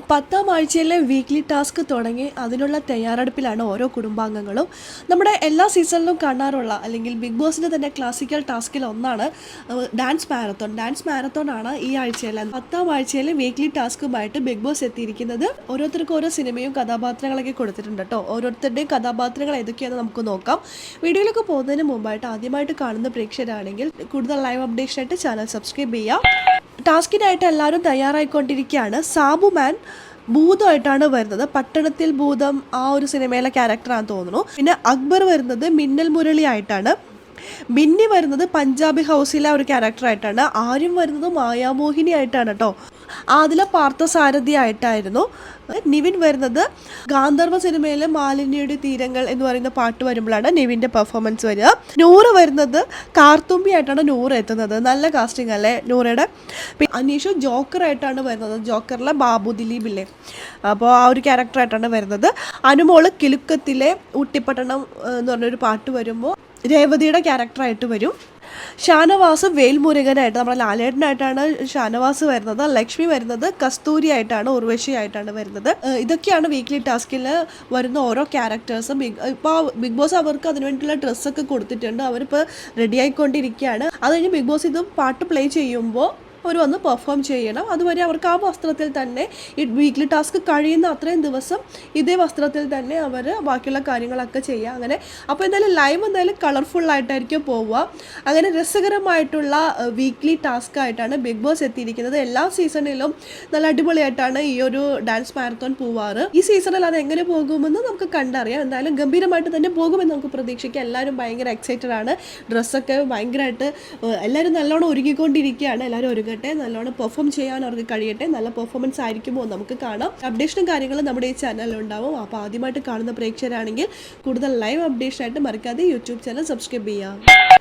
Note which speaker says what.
Speaker 1: പത്താം ആഴ്ചയിലെ weekly task തുടങ്ങി അതിനുള്ള തയ്യാറെടുപ്പിലാണ് ഓരോ കുടുംബാംഗങ്ങളും. നമ്മുടെ എല്ലാ സീസണിലും കാണാറുള്ള അല്ലെങ്കിൽ ബിഗ് ബോസിന്റെ തന്നെ ക്ലാസിക്കൽ ടാസ്കിൽ ഒന്നാണ് ഡാൻസ് മാരത്തോൺ ഡാൻസ് മാരത്തോൺ ആണ് ഈ ആഴ്ചയിലെ പത്താം ആഴ്ചയിലെ വീക്ക്ലി ടാസ്കുമായിട്ട് ബിഗ് ബോസ് എത്തിയിരിക്കുന്നത്. ഓരോരുത്തർക്കും ഓരോ സിനിമയും കഥാപാത്രങ്ങളൊക്കെ കൊടുത്തിട്ടുണ്ട് കേട്ടോ ഓരോരുത്തരുടെയും കഥാപാത്രങ്ങൾ ഏതൊക്കെയാണെന്ന് നമുക്ക് നോക്കാം. വീഡിയോയിലൊക്കെ പോകുന്നതിന് മുമ്പായിട്ട് ആദ്യമായിട്ട് കാണുന്ന പ്രേക്ഷകരാണെങ്കിൽ കൂടുതൽ ലൈവ് അപ്ഡേഷൻ ആയിട്ട് ചാനൽ സബ്സ്ക്രൈബ് ചെയ്യാം. ടാസ്കിനായിട്ട് എല്ലാവരും തയ്യാറായിക്കൊണ്ടിരിക്കുകയാണ്. സാബു മാൻ ഭൂതമായിട്ടാണ് വരുന്നത്. പട്ടണത്തിൽ ഭൂതം ആ ഒരു സിനിമയിലെ ക്യാരക്ടറാണെന്ന് തോന്നുന്നു. പിന്നെ അക്ബർ വരുന്നത് മിന്നൽ മുരളി ആയിട്ടാണ്. ബിന്നി വരുന്നത് പഞ്ചാബി ഹൗസിലെ ഒരു ക്യാരക്ടറായിട്ടാണ് ആര്യം വരുന്നത് മായാമോഹിനി ആയിട്ടാണ് കേട്ടോ ആദില പാർത്ഥസാരഥി ആയിട്ടായിരുന്നു. നിവിൻ വരുന്നത് ഗാന്ധർവ സിനിമയിലെ മാലിന്യയുടെ തീരങ്ങൾ എന്ന് പറയുന്ന പാട്ട് വരുമ്പോഴാണ് നിവിന്റെ പെർഫോമൻസ് വരിക. നൂറ് വരുന്നത് കാർത്തുമ്പി ആയിട്ടാണ് നൂറ് എത്തുന്നത്. നല്ല കാസ്റ്റിംഗ് അല്ലേ നൂറയുടെ? അനീഷ് ജോക്കറായിട്ടാണ് വരുന്നത്. ജോക്കറിലെ ബാബു ദിലീപ് ഇല്ലേ? അപ്പോൾ ആ ഒരു ക്യാരക്ടറായിട്ടാണ് വരുന്നത്. അനുമോൾ കിലുക്കത്തിലെ ഊട്ടിപ്പട്ടണം എന്ന് പറഞ്ഞൊരു പാട്ട് വരുമ്പോൾ രേവതിയുടെ ക്യാരക്ടറായിട്ട് വരും. ഷാനവാസ് വേൽമുരുകനായിട്ട് നമ്മുടെ ലാലേട്ടനായിട്ടാണ് ഷാനവാസ് വരുന്നത്. ലക്ഷ്മി വരുന്നത് കസ്തൂരി ആയിട്ടാണ് ഉർവശി ആയിട്ടാണ് വരുന്നത് ഇതൊക്കെയാണ് വീക്ക്ലി ടാസ്കിൽ വരുന്ന ഓരോ ക്യാരക്ടേഴ്സും ഇപ്പോൾ ബിഗ് ബോസ് അവർക്ക് അതിന് വേണ്ടിയിട്ടുള്ള ഡ്രസ്സൊക്കെ കൊടുത്തിട്ടുണ്ട്. അവരിപ്പോൾ റെഡി ആയിക്കൊണ്ടിരിക്കുകയാണ്. അത് കഴിഞ്ഞ് ബിഗ് ബോസ് ഇത് പാട്ട് പ്ലേ ചെയ്യുമ്പോൾ അവർ വന്ന് പെർഫോം ചെയ്യണം. അതുവരെ അവർക്ക് ആ വസ്ത്രത്തിൽ തന്നെ ഈ വീക്ക്ലി ടാസ്ക് കഴിയുന്ന അത്രയും ദിവസം ഇതേ വസ്ത്രത്തിൽ തന്നെ അവർ ബാക്കിയുള്ള കാര്യങ്ങളൊക്കെ ചെയ്യുക. അങ്ങനെ അപ്പോൾ എന്തായാലും ലൈവ് എന്തായാലും കളർഫുള്ളായിട്ടായിരിക്കും പോവുക. അങ്ങനെ രസകരമായിട്ടുള്ള വീക്ക്ലി ടാസ്ക് ആയിട്ടാണ് ബിഗ് ബോസ് എത്തിയിരിക്കുന്നത്. എല്ലാ സീസണിലും നല്ല അടിപൊളിയായിട്ടാണ് ഈ ഒരു ഡാൻസ് മാരത്തോൺ പോവാറ്. ഈ സീസണിൽ അത് എങ്ങനെ പോകുമെന്ന് നമുക്ക് കണ്ടറിയാം. എന്തായാലും ഗംഭീരമായിട്ട് തന്നെ പോകുമെന്ന് നമുക്ക് പ്രതീക്ഷിക്കാം. എല്ലാവരും ഭയങ്കര എക്സൈറ്റഡ് ആണ്. ഡ്രസ്സൊക്കെ ഭയങ്കരമായിട്ട് എല്ലാവരും നല്ലോണം ഒരുങ്ങിക്കൊണ്ടിരിക്കുകയാണ്. എല്ലാവരും ഒരുങ്ങട്ടെ നല്ലോണം പെർഫോം ചെയ്യാൻ അവർക്ക് കഴിയട്ടെ നല്ല പെർഫോമൻസ് ആയിരിക്കുമോ നമുക്ക് കാണാം. അപ്ഡേഷനും കാര്യങ്ങളും നമ്മുടെ ഈ ചാനലിൽ ഉണ്ടാവും. അപ്പോൾ ആദ്യമായിട്ട് കാണുന്ന പ്രേക്ഷകരാണെങ്കിൽ കൂടുതൽ ലൈവ് അപ്ഡേഷൻ ആയിട്ട് മറക്കാതെ യൂട്യൂബ് ചാനൽ സബ്സ്ക്രൈബ് ചെയ്യാം.